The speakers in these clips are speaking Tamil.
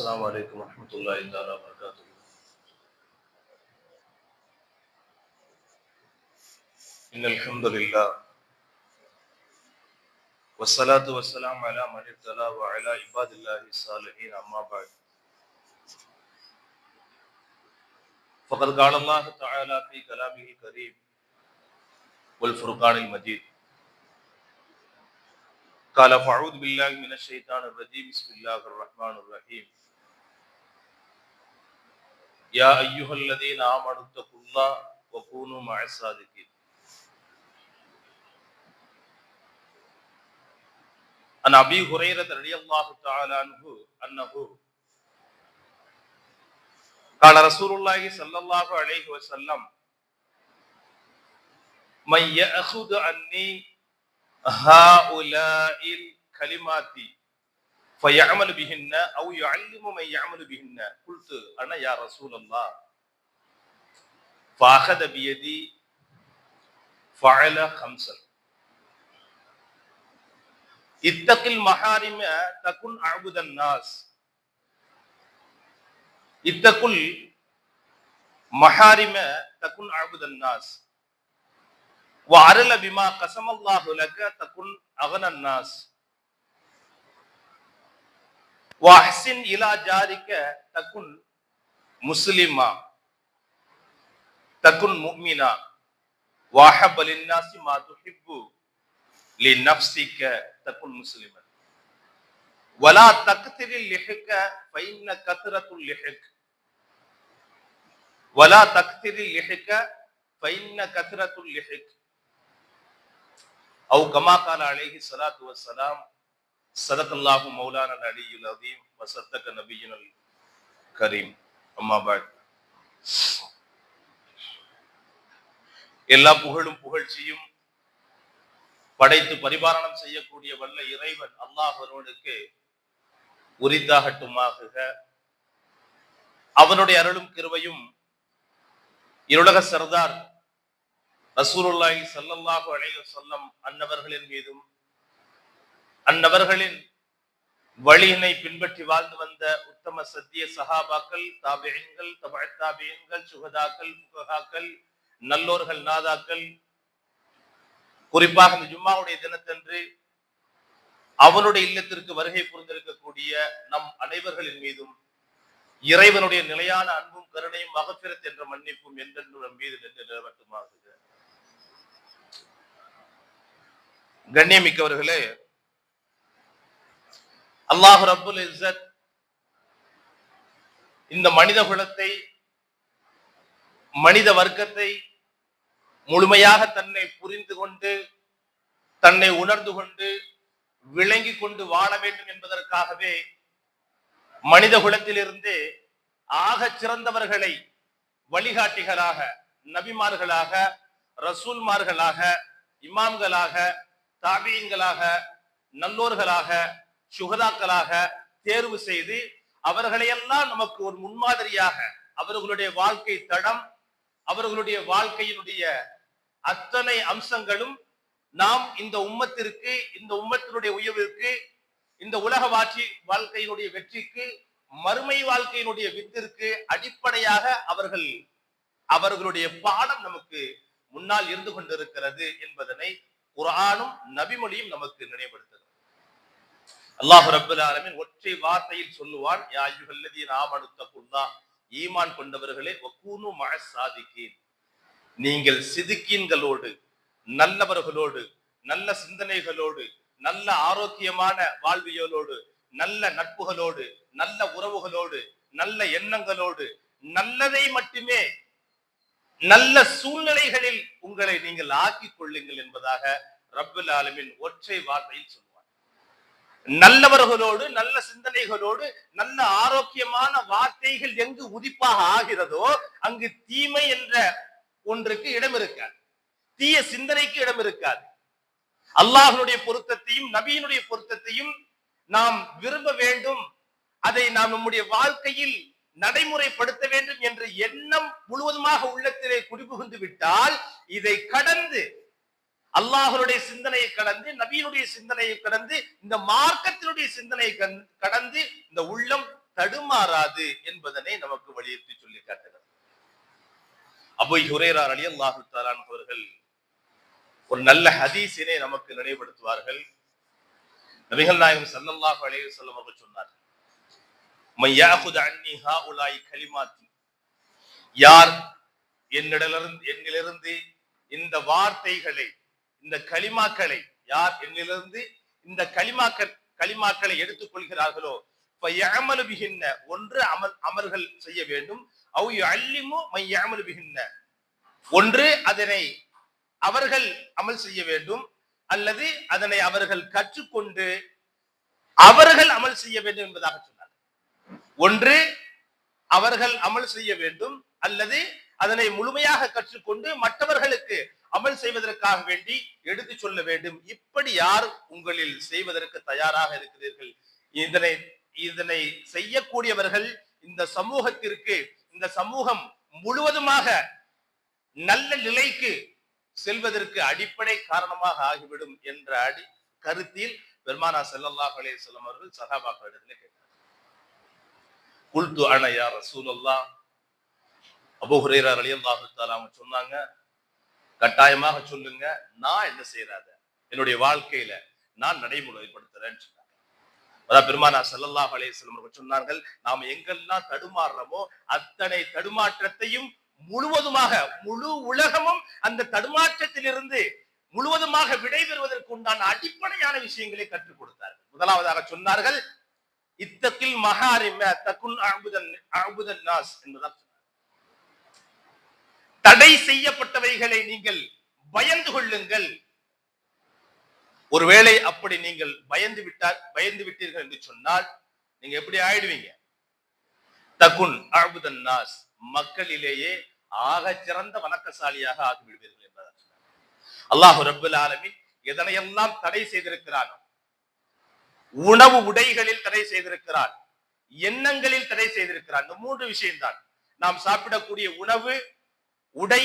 السلام عليكم ورحمة الله تعالى وبركاته إن الحمد لله والصلاة والسلام على من ابتلى وعلى عباد الله الصالحين أما بعد۔ فقد قال الله تعالى في كلامه الكريم والفرقان المجيد قال فاعوذ بالله من الشيطان الرجيم بسم الله الرحمن الرحيم يا أيها الذين آمنوا اتقوا الله وكونوا مع الصادقين. عن أبي هريرة رضي الله تعالى عنه أنه قال رسول الله صلى الله عليه وسلم من يأخذ عني هؤلاء الكلمات فيعمل بهن أو يعلم من يعمل بهن. قلت أنا يا رسول الله. فأخذ بيدي فعل خمسا اتق المحارم تكن أعبد الناس. اتقوا المحارم تكن أعبد الناس. وعرل بما قسم الله لك تكن أغنى الناس. واحسن إلى ஜாரிக்க தகுன் முஸ்லிமா தகுன் முக்மினா واحب அலின்னாசி மா துஹிப்பு لنفسك நப்சிக்க தகுன் முஸ்லிமன் ولا تكثر اللحك فإن كثرة اللحك ولا تكثر اللحك فإن كثرة اللحك أو كما قال عليه الصلاة والسلام صدق الله مولانا العلي العظيم وصدق نبينا الكريم أما بعد எல்லா புகழும் புகழ்ச்சியும் படைத்து பரிபாலனம் செய்யக்கூடிய வல்ல இறைவன் அல்லாஹ் ஒருவனுக்கு உரித்தாகட்டுமாக அவனுடைய அருளும் கிருபையும் இருளக சர்தார் ரசூலுல்லாஹி ஸல்லல்லாஹு அலைஹி வஸல்லம் அன்னவர்களின் மீதும் அந்நபர்களின் வழியினை பின்பற்றி வாழ்ந்து வந்த உத்தம சத்திய சஹாபாக்கள் தாபியன்கள் தமிழ் தாபியன்கள் சுகதாக்கள் முககாக்கள் நல்லோர்கள் நாதாக்கள். குறிப்பாக இந்த ஜும்மாவுடைய தினத்தன்று அவனுடைய இல்லத்திற்கு வருகை புரிந்திருக்கக்கூடிய நம் அனைவர்களின் மீதும் இறைவனுடைய நிலையான அன்பும் கருணையும் மகப்பிரத் என்ற மன்னிப்பும் என்றென்று நம் மீது நின்று நிலவட்டுமாகுக கண்ணியமிக்கவர்களே அல்லாஹு ரப்புல் இசத் இந்த மனித குலத்தை மனித வர்க்கத்தை முழுமையாக தன்னை புரிந்து கொண்டு தன்னை உணர்ந்து கொண்டு விளங்கி கொண்டு வாழ வேண்டும் என்பதற்காகவே மனித குலத்திலிருந்து ஆக சிறந்தவர்களை வழிகாட்டிகளாக நபிமார்களாக ரசூல்மார்களாக இமாம்களாக தாபியங்களாக நல்லோர்களாக சுகதாக்களாக தேர்வு செய்து அவர்களையெல்லாம் நமக்கு ஒரு முன்மாதிரியாக அவர்களுடைய வாழ்க்கை தடம் அவர்களுடைய வாழ்க்கையினுடைய அத்தனை அம்சங்களும் நாம் இந்த உம்மத்திற்கு இந்த உம்மத்தினுடைய உயர்விற்கு இந்த உலக வாட்சி வாழ்க்கையினுடைய வெற்றிக்கு மறுமை வாழ்க்கையினுடைய வித்திற்கு அடிப்படையாக அவர்கள் அவர்களுடைய பாடம் நமக்கு முன்னால் இருந்து கொண்டிருக்கிறது என்பதனை குரானும் நபிமொழியும் நமக்கு நினைவுபடுத்துகிறது. அல்லாஹ் ரபுல் ஆலமின் ஒற்றை வார்த்தையில் சொல்லுவான் யாயுகல்லதீன் ஆமனுத்தகுல்லா ஈமான் கொண்டவர்களே ஒக்கூனு மழ சாதிக்கேன் நீங்கள் சிதுக்கீன்களோடு நல்லவர்களோடு நல்ல சிந்தனைகளோடு நல்ல ஆரோக்கியமான வாழ்வியலோடு நல்ல நட்புகளோடு நல்ல உறவுகளோடு நல்ல எண்ணங்களோடு நல்லதை மட்டுமே நல்ல சூழ்நிலைகளில் உங்களை நீங்கள் ஆக்கிக் கொள்ளுங்கள் என்பதாக ரப்புல் ஆலமின் ஒற்றை வார்த்தையில் சொல்லுங்கள் நல்லவர்களோடு நல்ல சிந்தனைகளோடு நல்ல ஆரோக்கியமான வார்த்தைகள் எங்கு உதிப்பாக ஆகிறதோ அங்கு தீமை என்ற ஒன்றுக்கு இடம் இருக்காது. தீய சிந்தனைக்கு இடம் இருக்காது. அல்லாஹனுடைய பொருத்தத்தையும் நபியினுடைய பொருத்தத்தையும் நாம் விரும்ப வேண்டும். அதை நாம் நம்முடைய வாழ்க்கையில் நடைமுறைப்படுத்த வேண்டும் என்ற எண்ணம் முழுவதுமாக உள்ளத்திலே குடிபுகுந்து விட்டால் இதை கடந்து அல்லாஹருடைய சிந்தனையை கடந்து நபியினுடைய சிந்தனையை கடந்து இந்த மார்க்கத்தினுடைய சிந்தனையை கண்- கடந்து இந்த உள்ளம் தடுமாறாது என்பதனை நமக்கு வலியுறுத்தி சொல்லி காட்டுகிறது அபு ஹுரேரா அலி அல்லாஹு அவர்கள் ஒரு நல்ல ஹதீஸினை நமக்கு நினைவுபடுத்துவார்கள். நபிகள் நாயகம் ஸல்லல்லாஹு அலைய சொல்லம் அவர்கள் சொன்னார் கலிமாத்தி. யார் என்னிடலிருந்து என்னிலிருந்து இந்த வார்த்தைகளை இந்த களிமாக்களை யார் என்னிலிருந்து இந்த களிமாக்கள் களிமாக்களை எடுத்துக் கொள்கிறார்களோ ஃபயஅமலு ஒன்று அமல் அமல்கள் செய்ய வேண்டும். அவ் யுஅல்லிமு மை ஒன்று அதனை அவர்கள் அமல் செய்ய வேண்டும். அல்லது அதனை அவர்கள் கற்றுக்கொண்டு அவர்கள் அமல் செய்ய வேண்டும் என்பதாக சொன்னார் ஒன்று அவர்கள் அமல் செய்ய வேண்டும். அல்லது அதனை முழுமையாக கற்றுக்கொண்டு மற்றவர்களுக்கு அமல் செய்வதற்காக வேண்டி எடுத்து சொல்ல வேண்டும். இப்படி யார் உங்களில் செய்வதற்கு தயாராக இருக்கிறீர்கள்? இதனை இதனை செய்யக்கூடியவர்கள் இந்த சமூகத்திற்கு இந்த சமூகம் முழுவதுமாக நல்ல நிலைக்கு செல்வதற்கு அடிப்படை காரணமாக ஆகிவிடும் என்ற அடி கருத்தில் பெருமானா செல்லல்லாஹ் அலைஹி அவர்கள் சஹாபாக்களிடத்தில் கேட்டார் குல்து அணையா ரசூல் அல்லா அபூ அலி அல்லாஹு சொன்னாங்க கட்டாயமாக சொல்லுங்க. நான் என்ன செய்யறாத என்னுடைய வாழ்க்கையில நான் நடைமுறைப்படுத்துறேன்னு சொன்னாங்க. அதான் பெருமானா ஸல்லல்லாஹு அலைஹி சொன்னார்கள் நாம் எங்கெல்லாம் தடுமாறுறோமோ அத்தனை தடுமாற்றத்தையும் முழுவதுமாக முழு உலகமும் அந்த தடுமாற்றத்திலிருந்து முழுவதுமாக விடைபெறுவதற்கு உண்டான அடிப்படையான விஷயங்களை கற்றுக் கொடுத்தார் முதலாவதாக சொன்னார்கள் இத்தக்கில் மகாரிம தக்குன் அழுபுதன் அழுபுதன் நாஸ் என்பதாக தடை செய்யப்பட்டவைகளை நீங்கள் பயந்து கொள்ளுங்கள். ஒருவேளை அப்படி நீங்கள் பயந்து விட்டார் பயந்து விட்டீர்கள் என்று சொன்னால் நீங்க எப்படி ஆயிடுவீங்க? தகுன் அழுதன் நாஸ் மக்களிலேயே ஆக சிறந்த வணக்கசாலியாக ஆகிவிடுவீர்கள் என்பதாக அல்லாஹு ரபுல் ஆலமின் எதனையெல்லாம் தடை செய்திருக்கிறான் உணவு உடைகளில் தடை செய்திருக்கிறான் எண்ணங்களில் தடை செய்திருக்கிறான். இந்த மூன்று விஷயம்தான். நாம் சாப்பிடக்கூடிய உணவு உடை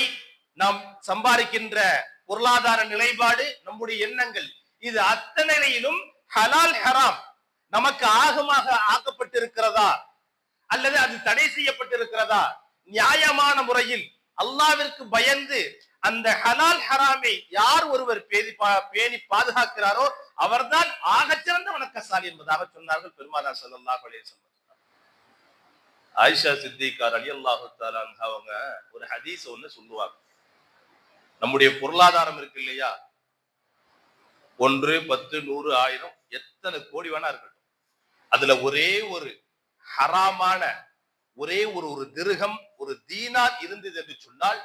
நாம் சம்பாதிக்கின்ற பொருளாதார நிலைப்பாடு நம்முடைய எண்ணங்கள். இது அத்தனையிலும் ஹலால் ஹராம். நமக்கு ஆகமாக ஆக்கப்பட்டிருக்கிறதா? அல்லது அது தடை செய்யப்பட்டிருக்கிறதா? நியாயமான முறையில் அல்லாவிற்கு பயந்து அந்த ஹலால் ஹராமை யார் ஒருவர் பேணி பா- பேணி பாதுகாக்கிறாரோ அவர்தான் ஆகச்சிறந்த வணக்கசாலி என்பதாக சொன்னார்கள் பெருமாள் ஸல்லல்லாஹு அலைஹி ஆயிஷா சித்திகார் ரலியல்லாஹு தஆலா அவங்க ஒரு ஹதீஸ் ஒன்று சொல்லுவாங்க. நம்முடைய பொருளாதாரம் இருக்கு இல்லையா? ஒன்று பத்து நூறு ஆயிரம் எத்தனை கோடி வேணா இருக்கட்டும். அதுல ஒரே ஒரு ஹராமான ஒரே ஒரு ஒரு திருகம் ஒரு தீனார் இருந்தது என்று சொன்னால்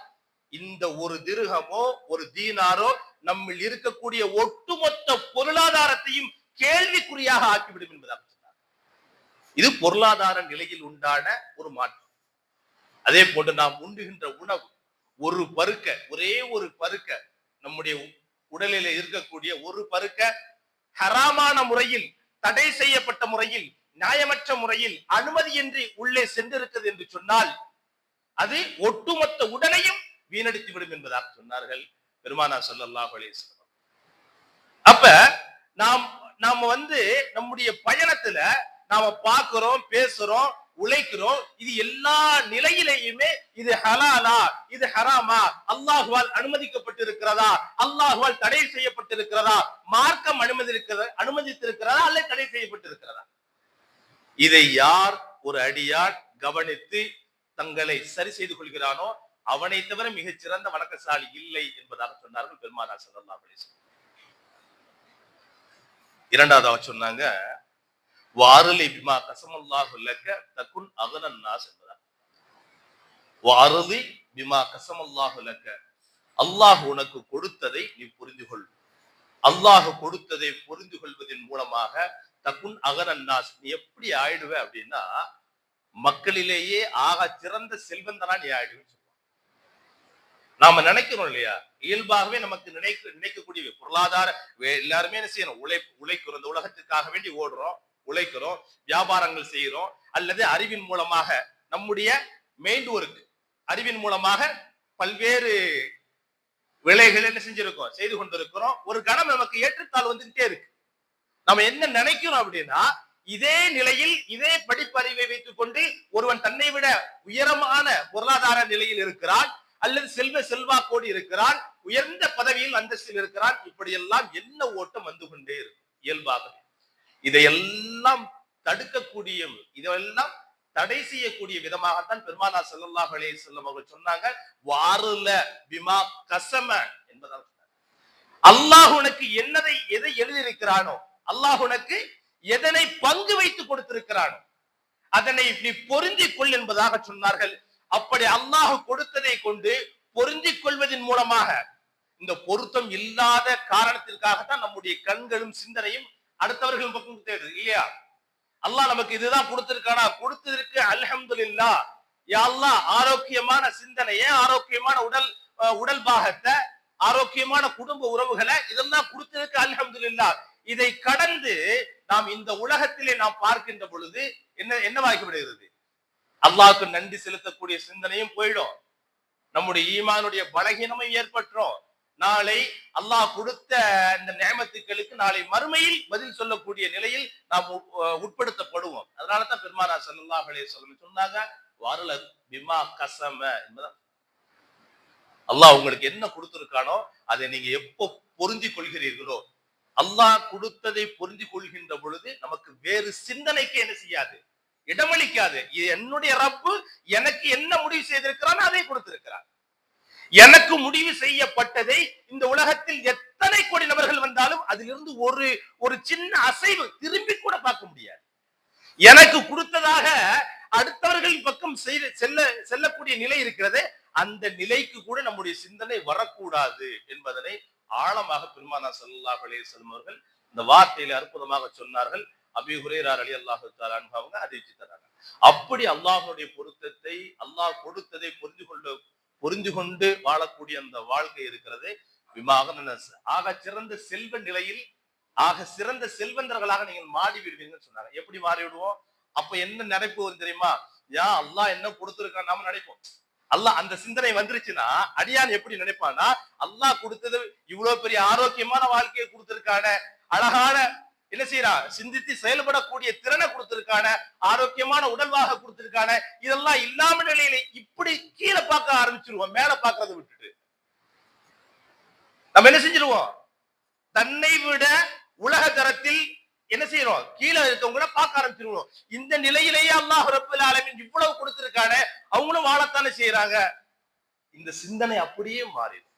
இந்த ஒரு திருகமோ ஒரு தீனாரோ நம்மில் இருக்கக்கூடிய ஒட்டுமொத்த பொருளாதாரத்தையும் கேள்விக்குறியாக ஆக்கிவிடும் என்பதாக இது பொருளாதார நிலையில் உண்டான ஒரு மாற்றம். அதே போன்று நாம் உண்டுகின்ற உணவு ஒரு பருக்க ஒரே ஒரு பருக்க நம்முடைய உடலில் இருக்கக்கூடிய ஒரு பருக்க ஹராமான முறையில் தடை செய்யப்பட்ட முறையில் நியாயமற்ற முறையில் அனுமதியின்றி உள்ளே சென்றிருக்கிறது என்று சொன்னால் அது ஒட்டுமொத்த உடலையும் வீணடித்து விடும் என்பதாக சொன்னார்கள் பெருமானா சொல்லல்லாஹ் அப்ப நாம் நாம வந்து நம்முடைய பயணத்துல நாம பாக்குறோம் பேசுறோம் உழைக்கிறோம். இது எல்லா நிலையிலையுமே இது ஹலாலா இது ஹராமா. அல்லாஹுவால் அனுமதிக்கப்பட்டிருக்கிறதா? அல்லாஹுவால் தடை செய்யப்பட்டிருக்கிறதா? மார்க்கம் அனுமதி அனுமதித்திருக்கிறதா? அல்ல தடை செய்யப்பட்டிருக்கிறதா? இதை யார் ஒரு அடியார் கவனித்து தங்களை சரி செய்து கொள்கிறானோ அவனை தவிர மிகச் சிறந்த வணக்கசாலி இல்லை என்பதாக சொன்னார்கள் பெருமானார் சல்லா அலைஹி இரண்டாவதாக சொன்னாங்க வாரலி பிமா கசமல்லாஹு லக்க தக்குன் அகனன் நாஸ் என்பதாக வாரலி பிமா கசமல்லாஹு லக்க. அல்லாஹ் உனக்கு கொடுத்ததை நீ புரிந்து கொள் அல்லாஹ் கொடுத்ததை புரிந்து கொள்வதன் மூலமாக தக்குன் அகனன் நாஸ். நீ எப்படி ஆயிடுவ அப்படின்னா மக்களிலேயே ஆக சிறந்த செல்வந்தனா நீ ஆயிடுவேன்னு சொல்லுவாங்க. நாம நினைக்கிறோம் இல்லையா? இயல்பாகவே நமக்கு நினைக்க நினைக்கக்கூடிய பொருளாதார எல்லாருமே என்ன செய்யணும்? உழை உழைக்கிறோம் இந்த உலகத்துக்காக வேண்டி ஓடுறோம். உழைக்கிறோம் வியாபாரங்கள் செய்கிறோம் அல்லது அறிவின் மூலமாக நம்முடைய மெயின் ஒர்க் அறிவின் மூலமாக பல்வேறு விலைகள் என்ன செஞ்சிருக்கோம் செய்து கொண்டிருக்கிறோம். ஒரு கணம் நமக்கு ஏற்றுத்தாள் வந்துகிட்டே இருக்கு. நம்ம என்ன நினைக்கிறோம் அப்படின்னா இதே நிலையில் இதே படிப்பறிவை வைத்துக் கொண்டு ஒருவன் தன்னை விட உயரமான பொருளாதார நிலையில் இருக்கிறான் அல்லது செல்வ செல்வாக்கோடு இருக்கிறான் உயர்ந்த பதவியில் அந்தஸ்தில் இருக்கிறான் இப்படியெல்லாம் என்ன ஓட்டம் வந்து கொண்டே இருக்கும் இயல்பாக இதையெல்லாம் தடுக்கக்கூடிய இதெல்லாம் தடை செய்யக்கூடிய விதமாகத்தான் பெருமானா செல்லல்லாஹ் அலே வஸல்லம் அவர்கள் சொன்னாங்க வாருல பிமா கசம என்பதால். அல்லாஹ் உனக்கு என்னதை எதை எழுதியிருக்கிறானோ அல்லாஹ் உனக்கு எதனை பங்கு வைத்து கொடுத்திருக்கிறானோ அதனை நீ பொருந்திக் கொள் என்பதாக சொன்னார்கள். அப்படி அல்லாஹ் கொடுத்ததை கொண்டு பொருந்திக் கொள்வதன் மூலமாக இந்த பொருத்தம் இல்லாத காரணத்திற்காகத்தான் நம்முடைய கண்களும் சிந்தனையும் அடுத்தவர்கள் பக்கம் தேடுது இல்லையா? அல்லாஹ் நமக்கு இதுதான் கொடுத்திருக்கானா? கொடுத்ததற்கு அல்ஹம்துலில்லாஹ். யா அல்லாஹ் ஆரோக்கியமான சிந்தனையை ஆரோக்கியமான உடல் உடல் பாகத்தை ஆரோக்கியமான குடும்ப உறவுகளை இதெல்லாம் கொடுத்ததற்கு இல்லா இதை கடந்து நாம் இந்த உலகத்திலே நாம் பார்க்கின்ற பொழுது என்ன என்ன விடுகிறது அல்லாஹ்வுக்கு நன்றி செலுத்தக்கூடிய சிந்தனையும் போயிடும். நம்முடைய ஈமானுடைய பலகீனமும் ஏற்பட்டுரும். நாளை அல்லாஹ் கொடுத்த இந்த நியமத்துக்களுக்கு நாளை மறுமையில் பதில் சொல்லக்கூடிய நிலையில் நாம் உட்படுத்தப்படுவோம். அதனால தான் பெருமானா ஸல்லல்லாஹு அலைஹி சொன்னாங்க வரல பிமா கசம என்பதான் அல்லாஹ் உங்களுக்கு என்ன கொடுத்துருக்கானோ அதை நீங்க எப்போ பொருந்தி கொள்கிறீர்களோ அல்லாஹ் கொடுத்ததை பொருந்தி கொள்கின்ற பொழுது நமக்கு வேறு சிந்தனைக்கு என்ன செய்யாது? இடமளிக்காது. என்னுடைய ரப்பு எனக்கு என்ன முடிவு செய்திருக்கிறானோ அதை கொடுத்திருக்கிறான் எனக்கு முடிவு செய்யப்பட்டதை இந்த உலகத்தில் எத்தனை கோடி நபர்கள் வந்தாலும் அதிலிருந்து ஒரு ஒரு சின்ன அசைவு திரும்பி கூட பார்க்க முடியாது. எனக்கு கொடுத்ததாக அடுத்தவர்களின் பக்கம் செய்த- செல்ல செல்லக்கூடிய நிலை இருக்கிறது. அந்த நிலைக்கு கூட நம்முடைய சிந்தனை வரக்கூடாது என்பதனை ஆழமாக பெருமானா சல்லா அலைஹி அவர்கள் இந்த வார்த்தையில அற்புதமாக சொன்னார்கள். அபி ஹுரேரார் அலி அல்லாஹு அவங்க அறிவிச்சு தராங்க அப்படி அல்லாஹுடைய பொருத்தத்தை அல்லாஹ் கொடுத்ததை புரிந்து கொள்ள புரிந்து கொண்டு வாழக்கூடிய அந்த வாழ்க்கை இருக்கிறது. விமாக ஆக சிறந்த செல்வ நிலையில் ஆக சிறந்த செல்வந்தர்களாக நீங்கள் மாறி விடுவீங்கன்னு சொன்னாங்க. எப்படி மாறி விடுவோம் அப்ப என்ன நினைப்பு வரும் தெரியுமா? யா அல்லாஹ் என்ன கொடுத்திருக்கான் நாம நினைப்போம். அல்லாஹ் அந்த சிந்தனை வந்துருச்சுன்னா அடியான் எப்படி நினைப்பானா அல்லாஹ் கொடுத்தது இவ்வளவு பெரிய ஆரோக்கியமான வாழ்க்கையை கொடுத்திருக்கான அழகான என்ன செய்யறான் சிந்தித்து செயல்படக்கூடிய திறனை கொடுத்திருக்கான ஆரோக்கியமான உடல்வாக கொடுத்திருக்கான இதெல்லாம் இல்லாம நிலையில இப்படி கீழே பார்க்க ஆரம்பிச்சிருவோம் மேல பாக்குறதை விட்டுட்டு. நம்ம என்ன செஞ்சிருவோம்? தன்னை விட உலக தரத்தில் என்ன செய்யறோம் கீழே இருக்கவங்கள பார்க்க ஆரம்பிச்சிருவோம். இந்த நிலையிலேயே அல்லாஹ் ரப்பல் ஆலமின் இவ்வளவு கொடுத்திருக்கான அவங்களும் வாழத்தானே செய்யறாங்க இந்த சிந்தனை அப்படியே மாறிடும்.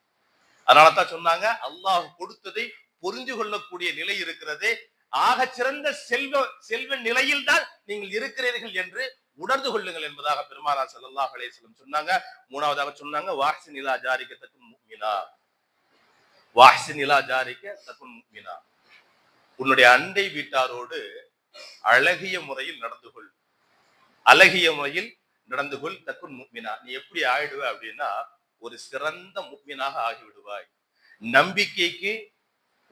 அதனாலதான் சொன்னாங்க அல்லாஹ் கொடுத்ததை புரிந்து கொள்ளக்கூடிய நிலை இருக்கிறது. ஆக சிறந்த செல்வ செல்வ நிலையில் தான் நீங்கள் இருக்கிறீர்கள் என்று உணர்ந்து கொள்ளுங்கள் என்பதாக பெருமானா ஸல்லல்லாஹு அலைஹி சொன்னாங்க. மூணாவதாக சொன்னாங்க வாஹ்சி நிலா ஜாரிக்க தக்கும் முக்மினா வாஹ்சி நிலா ஜாரிக்க தக்கும் முக்மினா உன்னுடைய அண்டை வீட்டாரோடு அழகிய முறையில் நடந்து கொள். அழகிய முறையில் நடந்து கொள் தக்குன் முக்மினா நீ எப்படி ஆயிடுவ அப்படின்னா ஒரு சிறந்த முக்மினாக ஆகிவிடுவாய். நம்பிக்கைக்கு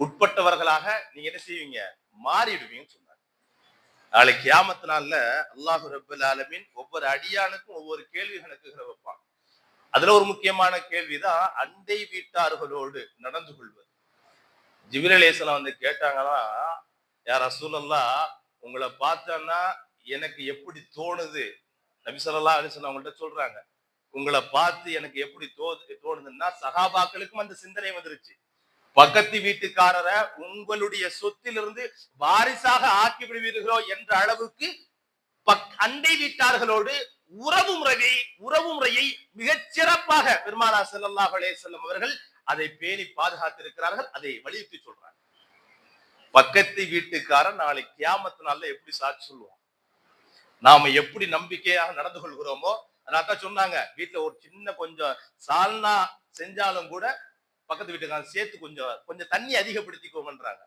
உட்பட்டவர்களாக நீங்க என்ன செய்வீங்க? மாறிடுவீங்கன்னு சொன்னாங்க. நாளைக்கு கியாமத்து நாள்ல அல்லாஹு ரபுல் ஆலமின் ஒவ்வொரு அடியானுக்கும் ஒவ்வொரு கேள்வி கணக்குகளை வைப்பான் அதுல ஒரு முக்கியமான கேள்விதான் அண்டை வீட்டார்களோடு நடந்து கொள்வது. ஜிபிரலேசனம் வந்து கேட்டாங்கன்னா யார் ரசூலல்லா உங்களை பார்த்தோன்னா எனக்கு எப்படி தோணுது? நபி அலிசன் அவங்கள்ட்ட சொல்றாங்க. உங்களை பார்த்து எனக்கு எப்படி தோ தோணுதுன்னா சகாபாக்களுக்கும் அந்த சிந்தனை வந்துருச்சு. பக்கத்து வீட்டுக்காரரை உங்களுடைய சொத்திலிருந்து வாரிசாக ஆக்கி விடுவீர்களோ என்ற அளவுக்கு பக்- அண்டை வீட்டார்களோடு உறவு முறையை உறவு முறையை மிகச் சிறப்பாக பெருமானா ஸல்லல்லாஹு செல்லும் அவர்கள் அதை பேணி பாதுகாத்திருக்கிறார்கள். அதை வலியுறுத்தி சொல்றாங்க. பக்கத்து வீட்டுக்காரன் நாளை கியாமத்து நாள்ல எப்படி சாட்சி சொல்லுவோம் நாம எப்படி நம்பிக்கையாக நடந்து கொள்கிறோமோ அதனால தான் சொன்னாங்க. வீட்டுல ஒரு சின்ன கொஞ்சம் சால்னா செஞ்சாலும் கூட பக்கத்து வீட்டுக்காரர் சேர்த்து கொஞ்சம் கொஞ்சம் தண்ணி அதிகப்படுத்திக்கோங்கன்றாங்க.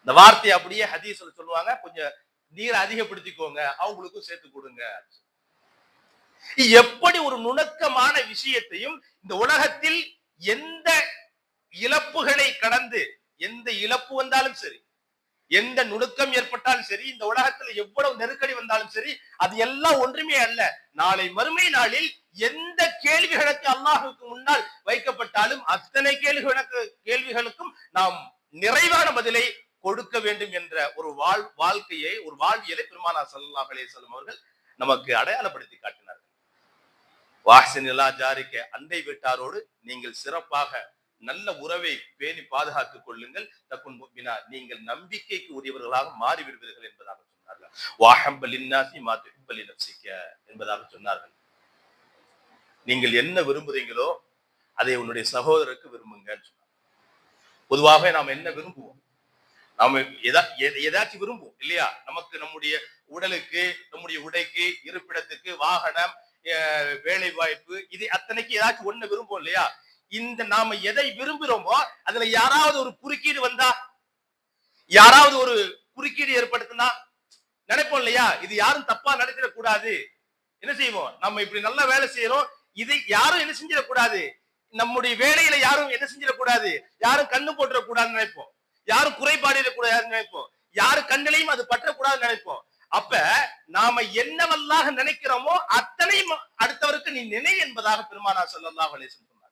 இந்த வார்த்தை அப்படியே ஹதீஸ்ல சொல்லுவாங்க கொஞ்சம் நீரை அதிகப்படுத்திக்கோங்க அவங்களுக்கும் சேர்த்து கொடுங்க. எப்படி ஒரு நுணுக்கமான விஷயத்தையும் இந்த உலகத்தில் எந்த இழப்புகளை கடந்து எந்த இழப்பு வந்தாலும் சரி எந்த நுணுக்கம் ஏற்பட்டாலும் சரி இந்த உலகத்துல எவ்வளவு நெருக்கடி வந்தாலும் சரி அது எல்லாம் ஒன்றுமே அல்ல. நாளை மறுமை நாளில் எந்த கேள்விகளுக்கு அல்லாஹுக்கு முன்னால் வைக்கப்பட்டாலும் அத்தனை கேள்விகளுக்கு கேள்விகளுக்கும் நாம் நிறைவான பதிலை கொடுக்க வேண்டும் என்ற ஒரு வாழ் வாழ்க்கையை ஒரு வாழ்வியலை பெருமானா சல்லா அலைஹி வஸல்லம் அவர்கள் நமக்கு அடையாளப்படுத்தி காட்டினார்கள். வாஹ்சினிலா ஜாரிக்க அண்டை வீட்டாரோடு நீங்கள் சிறப்பாக நல்ல உறவை பேணி பாதுகாத்துக் கொள்ளுங்கள். தக்குன் முக்மினா நீங்கள் நம்பிக்கைக்கு உரியவர்களாக மாறிவிடுவீர்கள் என்பதாக சொன்னார்கள். வாஹம்பல் இன்னாசி என்பதாக சொன்னார்கள். நீங்கள் என்ன விரும்புறீங்களோ அதை உன்னுடைய சகோதரருக்கு விரும்புங்க பொதுவாக நாம் என்ன விரும்புவோம்? நாம எதா எத- எதாச்சும் விரும்புவோம் இல்லையா? நமக்கு நம்முடைய உடலுக்கு நம்முடைய உடைக்கு இருப்பிடத்துக்கு வாகனம் அஹ், வேலை வாய்ப்பு இது அத்தனைக்கு ஏதாச்சும் ஒண்ணு விரும்புவோம் இல்லையா? இந்த நாம எதை விரும்புறோமோ அதுல யாராவது ஒரு குறுக்கீடு வந்தா யாராவது ஒரு குறுக்கீடு ஏற்படுத்தினா நினைப்போம் இல்லையா? இது யாரும் தப்பா நடத்திடக்கூடாது. என்ன செய்வோம்? நம்ம இப்படி நல்லா வேலை செய்யறோம் இது யாரும் என்ன செஞ்சிடக்கூடாது? நம்முடைய வேலையில யாரும் என்ன செஞ்சிடக்கூடாது? யாரும் கண்ணு போட்டுற கூடாதுன்னு நினைப்போம். யாரும் குறைபாடு கூடாதுன்னு நினைப்போம். யாரு கண்களையும் அது பற்றக்கூடாதுன்னு நினைப்போம். அப்ப நாம என்னவெல்லாம் நினைக்கிறோமோ அத்தனையும் அடுத்தவருக்கு நீ நினை என்பதாக பெருமானா சொல்லலாம் சொன்னாங்க.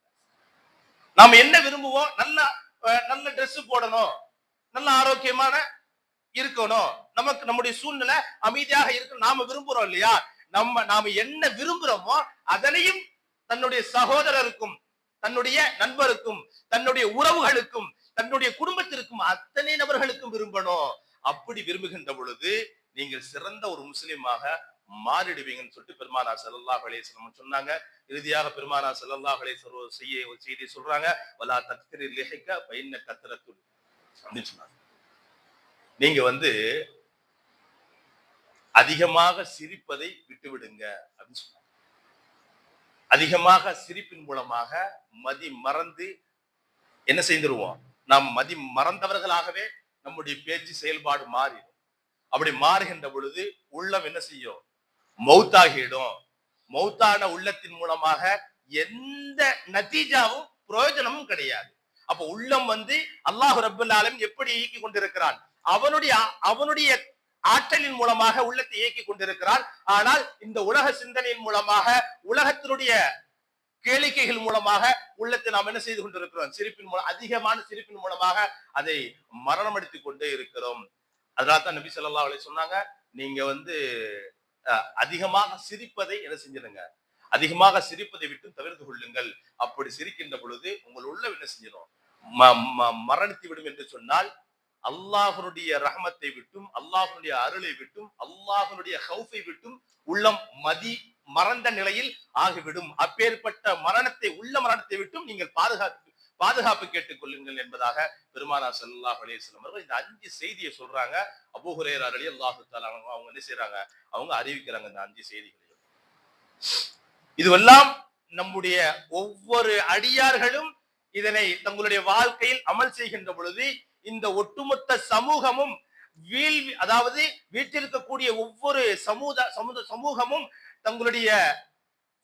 நாம என்ன விரும்புவோம்? நல்ல நல்ல ட்ரெஸ் போடணும். நல்ல ஆரோக்கியமான இருக்கணும். நமக்கு நம்முடைய சூழ்நிலை அமைதியாக இருக்கணும் நாம விரும்புறோம் இல்லையா? நம்ம நாம என்ன விரும்புறோமோ அதனையும் தன்னுடைய சகோதரருக்கும் தன்னுடைய நண்பருக்கும் தன்னுடைய உறவுகளுக்கும் தன்னுடைய குடும்பத்திற்கும் அத்தனை நபர்களுக்கும் விரும்பணும். அப்படி விரும்புகின்ற பொழுது நீங்கள் சிறந்த ஒரு முஸ்லீமாக மாறிடுவீங்கன்னு சொல்லிட்டு பெருமானா செல்லல்லா அலைஹி சொன்னாங்க. இறுதியாக பெருமானா செல்லல்லா அலைஹி செய்ய ஒரு செய்தி சொல்றாங்க. வலா தத்திரி லிஹிக பைன்ன கத்திரத்துள் அப்படின்னு சொன்னாங்க. நீங்க வந்து அதிகமாக சிரிப்பதை விட்டுவிடுங்க அப்படின்னு சொன்னாங்க. அதிகமாக சிரிப்பின் மூலமாக மதி மறந்து என்ன செய்திருவோம்? நாம் மதி மறந்தவர்களாகவே நம்முடைய பேச்சு செயல்பாடு மாறிடும். அப்படி மாறுகின்ற பொழுது உள்ளம் என்ன செய்யும்? மௌத்தாகிடும். மௌத்தான உள்ளத்தின் மூலமாக எந்த நத்தீஜாவும் பிரயோஜனமும் கிடையாது. அப்ப உள்ளம் வந்து அல்லாஹ் ரபுல்லாலும் எப்படி இயக்கி கொண்டிருக்கிறான்? அவனுடைய அவனுடைய ஆற்றலின் மூலமாக உள்ளத்தை இயக்கி கொண்டிருக்கிறான் ஆனால் இந்த உலக சிந்தனையின் மூலமாக உலகத்தினுடைய கேளிக்கைகள் மூலமாக உள்ளத்தை நாம் என்ன செய்து கொண்டிருக்கிறோம்? சிரிப்பின் மூலம் அதிகமான சிரிப்பின் மூலமாக அதை மரணமடித்துக் கொண்டே இருக்கிறோம். அதனால தான் நபி சொல்லா அவளை சொன்னாங்க நீங்க வந்து அஹ், அதிகமாக சிரிப்பதை என்ன செஞ்சிருங்க? அதிகமாக சிரிப்பதை விட்டு தவிர்த்து கொள்ளுங்கள். அப்படி சிரிக்கின்ற பொழுது உங்கள் உள்ள என்ன செஞ்சிடும் ம- ம- மரணித்து விடும் என்று சொன்னால் அல்லாஹனுடைய ரஹமத்தை விட்டும் அல்லாஹனுடைய அருளை விட்டும் அல்லாஹனுடைய ஹவுஃபை விட்டும் உள்ளம் மதி மறந்த நிலையில் ஆகிவிடும். அப்பேற்பட்ட மரணத்தை உள்ள மரணத்தை விட்டும் நீங்கள் பாதுகாப்பு பாதுகாப்பு கேட்டுக் கொள்ளுங்கள் என்பதாக பெருமானா சல்லாஹ் அலேஸ்லம் அவர்கள் இந்த அஞ்சு செய்தியை சொல்றாங்க. அபுஹுரேர் அருளி ரலியல்லாஹு தஆலா அவங்க என்ன செய்றாங்க? அவங்க அறிவிக்கிறாங்க இந்த அஞ்சு செய்திகளையும். இதுவெல்லாம் நம்முடைய ஒவ்வொரு அடியார்களும் இதனை தங்களுடைய வாழ்க்கையில் அமல் செய்கின்ற பொழுது இந்த ஒட்டுமொத்த சமூகமும் வீழ்வி அதாவது வீட்டிருக்கக்கூடிய ஒவ்வொரு சமூக சமூகமும் தங்களுடைய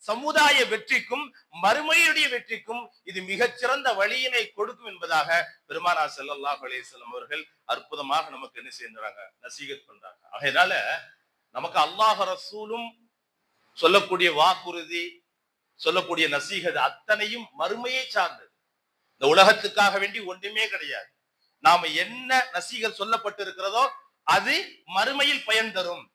சமுதாய வெற்றிக்கும் மறுமையுடைய வெற்றிக்கும் இது மிகச்சிறந்த வழியினை கொடுக்கும் என்பதாக பெருமானா செல்லல்லாஹ் அலேசல்லம் அவர்கள் அற்புதமாக நமக்கு என்ன செய்யறாங்க நசீகத் பண்றாங்க. அதனால நமக்கு அல்லாஹ் ரசூலும் சொல்லக்கூடிய வாக்குறுதி சொல்லக்கூடிய நசீகத் அத்தனையும் மறுமையை சார்ந்தது. இந்த உலகத்துக்காக வேண்டி ஒன்றுமே கிடையாது. நாம என்ன நசீகத் சொல்லப்பட்டிருக்கிறதோ அது மறுமையில் பயன் தரும்.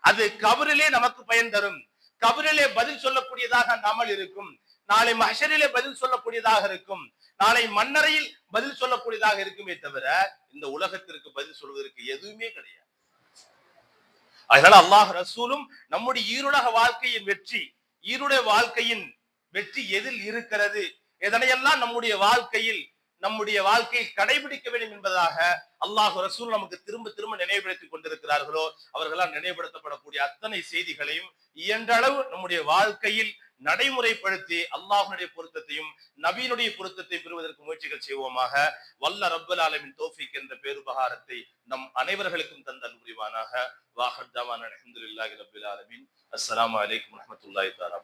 அது கபரிலே நமக்கு பயன் தரும். கபரிலே பதில் சொல்லக்கூடியதாக நாமல் இருக்கும். நாளை மஹரிலே பதில் சொல்லக்கூடியதாக இருக்கும். நாளை மன்னரையில் பதில் சொல்லக்கூடியதாக இருக்குமே தவிர இந்த உலகத்திற்கு பதில் சொல்வதற்கு எதுவுமே கிடையாது. அதனால அல்லாஹ் ரசூலும் நம்முடைய ஈருலக வாழ்க்கையின் வெற்றி ஈருடைய வாழ்க்கையின் வெற்றி எதில் இருக்கிறது? எதனையெல்லாம் நம்முடைய வாழ்க்கையில் நம்முடைய வாழ்க்கையை கடைபிடிக்க வேண்டும் என்பதாக அல்லாஹ் ரசூல் நமக்கு திரும்ப திரும்ப நினைவுபடுத்திக் கொண்டிருக்கிறார்களோ அவர்களால் நினைவுபடுத்தப்படக்கூடிய அத்தனை செய்திகளையும் இயன்றளவு நம்முடைய வாழ்க்கையில் நடைமுறைப்படுத்தி அல்லாஹனுடைய பொருத்தத்தையும் நபீனுடைய பொருத்தத்தை பெறுவதற்கு முயற்சிகள் செய்வோமாக. வல்ல ரப்பல் ஆலமின் தோஃபிக் என்ற பேருபகாரத்தை நம் அனைவர்களுக்கும் தந்தல் புரிவானாக. வாஹர் ஜவான் அலமதுல்லாஹி ரபில் ஆலமின். அஸ்லாம் வலைக்கம் வரமத்துல்லாஹி தஆலா